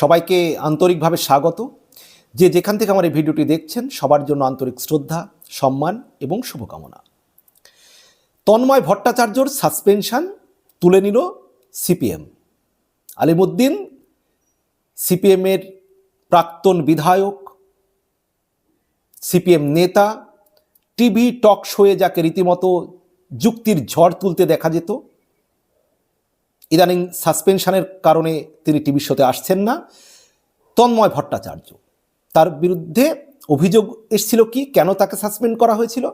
সবাইকে আন্তরিকভাবে স্বাগত। যে যেখান থেকে আমার এই ভিডিওটি দেখছেন, সবার জন্য আন্তরিক শ্রদ্ধা, সম্মান এবং শুভকামনা। তন্ময় ভট্টাচার্যর সাসপেনশন তুলে নিল সিপিএম। আলিমুদ্দিন, সিপিএমের প্রাক্তন বিধায়ক, সিপিএম নেতা, টিভি টক শোয়ে যাকে রীতিমতো যুক্তির ঝড় তুলতে দেখা যেত ইদানিং সাসপেনশনের কারণে তিনি টিভি শোতে আসছেন না। তন্ময় ভট্টাচার্য, তার বিরুদ্ধে অভিযোগ এসছিল কি? কেন তাকে সাসপেন্ড করা হয়েছিল?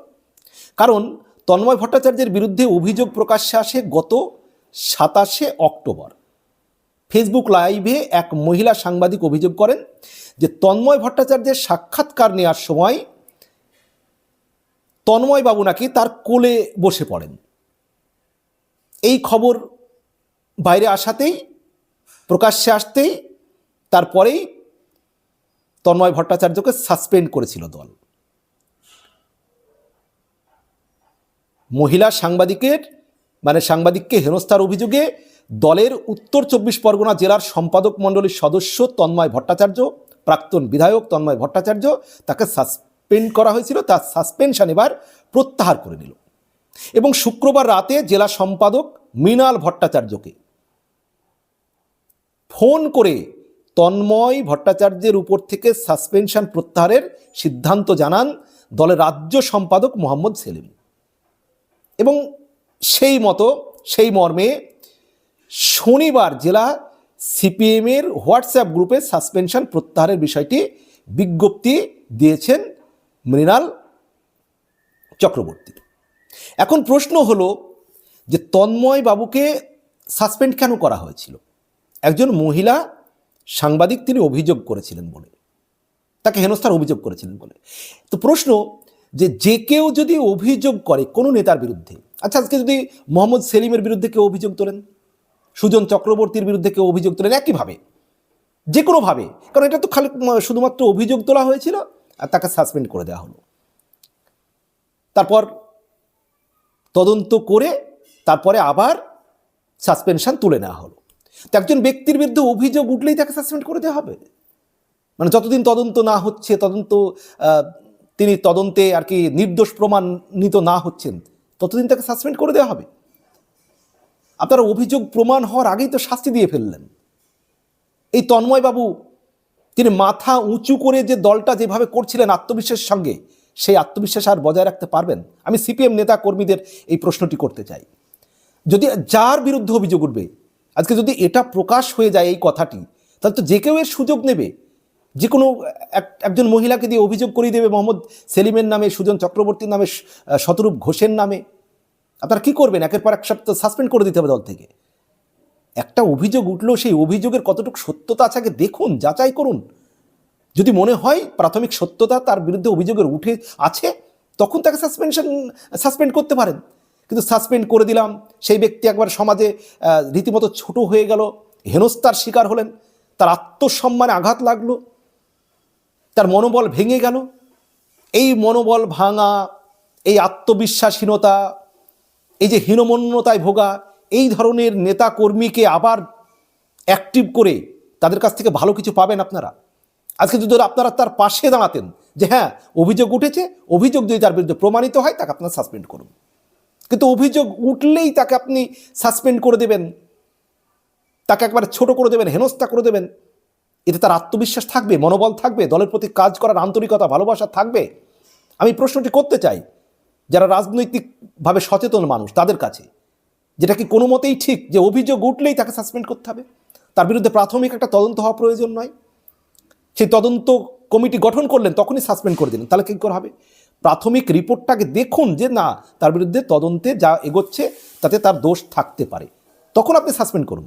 কারণ তন্ময় ভট্টাচার্যের বিরুদ্ধে অভিযোগ প্রকাশ্যে আসে গত সাতাশে অক্টোবর। ফেসবুক লাইভে এক মহিলা সাংবাদিক অভিযোগ করেন যে তন্ময় ভট্টাচার্যের সাক্ষাৎকার নেওয়ার সময় তন্ময় বাবু নাকি তার কোলে বসে পড়েন। এই খবর বাইরে আসাতেই, প্রকাশ্যে আসতেই, তারপরেই তন্ময় ভট্টাচার্যকে সাসপেন্ড করেছিল দল। মহিলা সাংবাদিকের মানে সাংবাদিককে হেনস্থার অভিযোগে দলের উত্তর চব্বিশ পরগনা জেলার সম্পাদক মণ্ডলীর সদস্য তন্ময় ভট্টাচার্য, প্রাক্তন বিধায়ক তন্ময় ভট্টাচার্য তাকে সাসপেন্ড করা হয়েছিল। তার সাসপেনশন এবার প্রত্যাহার করে নিল। এবং শুক্রবার রাতে জেলা সম্পাদক মৃণাল ভট্টাচার্যকে ফোন করে তন্ময় ভট্টাচার্যের উপর থেকে সাসপেনশন প্রত্যাহারের সিদ্ধান্ত জানান দলের রাজ্য সম্পাদক মোহাম্মদ সেলিম। এবং সেই মতো, সেই মর্মে শনিবার জেলা সিপিএমের হোয়াটসঅ্যাপ গ্রুপে সাসপেনশন প্রত্যাহারের বিষয়টি বিজ্ঞপ্তি দিয়েছেন মৃণাল চক্রবর্তী। এখন প্রশ্ন হলো যে তন্ময় বাবুকে সাসপেন্ড কেন করা হয়েছিল? একজন মহিলা সাংবাদিক তিনি অভিযোগ করেছিলেন বলে। তাকে হেনস্থার অভিযোগ করেছিলেন বলে। তো প্রশ্ন যে যে কেউ যদি অভিযোগ করে কোনো নেতার বিরুদ্ধে আচ্ছা আজকে যদি মোহাম্মদ সেলিমের বিরুদ্ধে কেউ অভিযোগ তোলেন, সুজন চক্রবর্তীর বিরুদ্ধে কেউ অভিযোগ তোলেন, একইভাবে যে কোনোভাবে কারণ এটা তো খালি শুধুমাত্র অভিযোগ তোলা হয়েছিল আর তাকে সাসপেন্ড করে দেওয়া হলো। তারপর তদন্ত করে তারপরে আবার সাসপেনশন তুলে নেওয়া হলো। তো একজন ব্যক্তির বিরুদ্ধে অভিযোগ উঠলেই তাকে সাসপেন্ড করে দেওয়া হবে। মানে যতদিন তদন্ত না হচ্ছে, তদন্ত তিনি তদন্তে আর কি নির্দোষ প্রমাণিত না হচ্ছেন, ততদিন তাকে সাসপেন্ড করে দেওয়া হবে। আপনারা অভিযোগ প্রমাণ হওয়ার আগেই তো শাস্তি দিয়ে ফেললেন। এই তন্ময়বাবু, তিনি মাথা উঁচু করে যে দলটা যেভাবে করছিলেন আত্মবিশ্বাসের সঙ্গে, সেই আত্মবিশ্বাস আর বজায় রাখতে পারবেন? আমি সিপিএম নেতা কর্মীদের এই প্রশ্নটি করতে চাই। যদি যার বিরুদ্ধে অভিযোগ উঠবে আজকে যদি এটা প্রকাশ হয়ে যায় এই কথাটি, তাহলে তো যে কেউ এর সুযোগ নেবে। যে কোনো এক- একজন মহিলাকে দিয়ে অভিযোগ করিয়ে দেবে, মোহাম্মদ সেলিমের নামে, সুজন চক্রবর্তীর নামে শতরূপ ঘোষের নামে। আপনারা কী করবেন? একের পর এক সপ্তাহ সাসপেন্ড করে দিতে হবে দল থেকে। একটা অভিযোগ উঠলেও সেই অভিযোগের কতটুকু সত্যতা আছে আগে দেখুন, যাচাই করুন। যদি মনে হয় প্রাথমিক সত্যতা তার বিরুদ্ধে অভিযোগের উঠে আছে, তখন তাকে সাসপেনশন সাসপেন্ড করতে পারেন। কিন্তু সাসপেন্ড করে দিলাম। সেই ব্যক্তি একবার সমাজে রীতিমতো ছোট হয়ে গেল, হেনস্থার শিকার হলেন, তার আত্মসম্মানে আঘাত লাগল, তার মনোবল ভেঙে গেল। এই মনোবল ভাঙা, এই আত্মবিশ্বাসহীনতা, এই যে হীনমন্যতায় ভোগা, এই ধরনের নেতা কর্মীকে আবার অ্যাক্টিভ করে তাদের কাছ থেকে ভালো কিছু পাবেন আপনারা। আজকে যদি আপনারা তার পাশে দাঁড়াতেন, যে হ্যাঁ অভিযোগ উঠেছে, অভিযোগ যদি তার বিরুদ্ধে প্রমাণিত হয়, তাকে আপনারা সাসপেন্ড করুন। কিন্তু অভিযোগ উঠলেই তাকে আপনি সাসপেন্ড করে দেবেন। তাকে একবার ছোট করে দেবেন, হেনস্থা করে দেবেন। এতে তার আত্মবিশ্বাস থাকবে, মনোবল থাকবে, দলের প্রতি কাজ করার আন্তরিকতা, ভালোবাসা থাকবে। আমি প্রশ্নটি করতে চাই, যারা রাজনৈতিকভাবে সচেতন মানুষ, তাদের কাছে। যেটা কি কোনো মতেই ঠিক যে অভিযোগ উঠলেই তাকে সাসপেন্ড করতে হবে? তার বিরুদ্ধে প্রাথমিক একটা তদন্ত হওয়া প্রয়োজন নয়। সেই তদন্ত কমিটি গঠন করলেন, তখনই সাসপেন্ড করে দিলেন। তাহলে কী করে হবে? প্রাথমিক রিপোর্টটাকে দেখুন যে না, তার বিরুদ্ধে তদন্তে যা এগোচ্ছে, তাতে তার দোষ থাকতে পারে। তখন আপনি সাসপেন্ড করুন।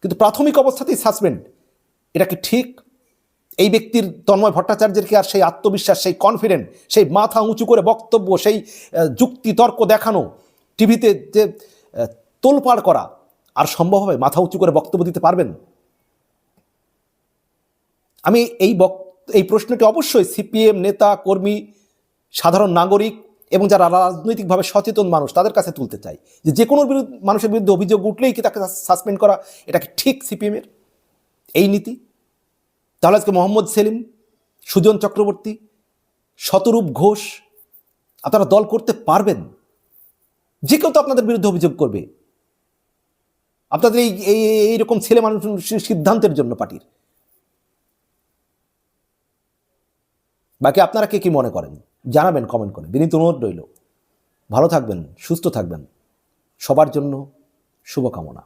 কিন্তু প্রাথমিক অবস্থাতেই সাসপেন্ড। এটা কি ঠিক? এই ব্যক্তির তন্ময় ভট্টাচার্যের কি আর সেই আত্মবিশ্বাস, সেই কনফিডেন্ট সেই মাথা উঁচু করে বক্তব্য, সেই যুক্তি, তর্ক দেখানো, টিভিতে যে তোলপাড় করা, আর সম্ভব হবে মাথা উঁচু করে বক্তব্য দিতে পারবেন? আমি এই বক এই প্রশ্নটি অবশ্যই সিপিএম নেতা, কর্মী, সাধারণ নাগরিক এবং যারা রাজনৈতিকভাবে সচেতন মানুষ তাদের কাছে তুলতে চাই যে যে কোনো বিরুদ্ধে মানুষের বিরুদ্ধে অভিযোগ উঠলেই কি তাকে সাসপেন্ড করা, এটা কি ঠিক সিপিএমের এই নীতি? তাহলে আজকে মোহাম্মদ সেলিম, সুজন চক্রবর্তী, শতরূপ ঘোষ, আপনারা দল করতে পারবেন? যে কেউ তো আপনাদের বিরুদ্ধে অভিযোগ করবে। আপনাদের এই এই এইরকম ছেলে মানুষ সিদ্ধান্তের জন্য পার্টির। বাকি আপনারা কে কী মনে করেন? জানাবেন কমেন্ট করে। বিনীত অনুরোধ রইল। ভালো থাকবেন, সুস্থ থাকবেন। সবার জন্য শুভকামনা।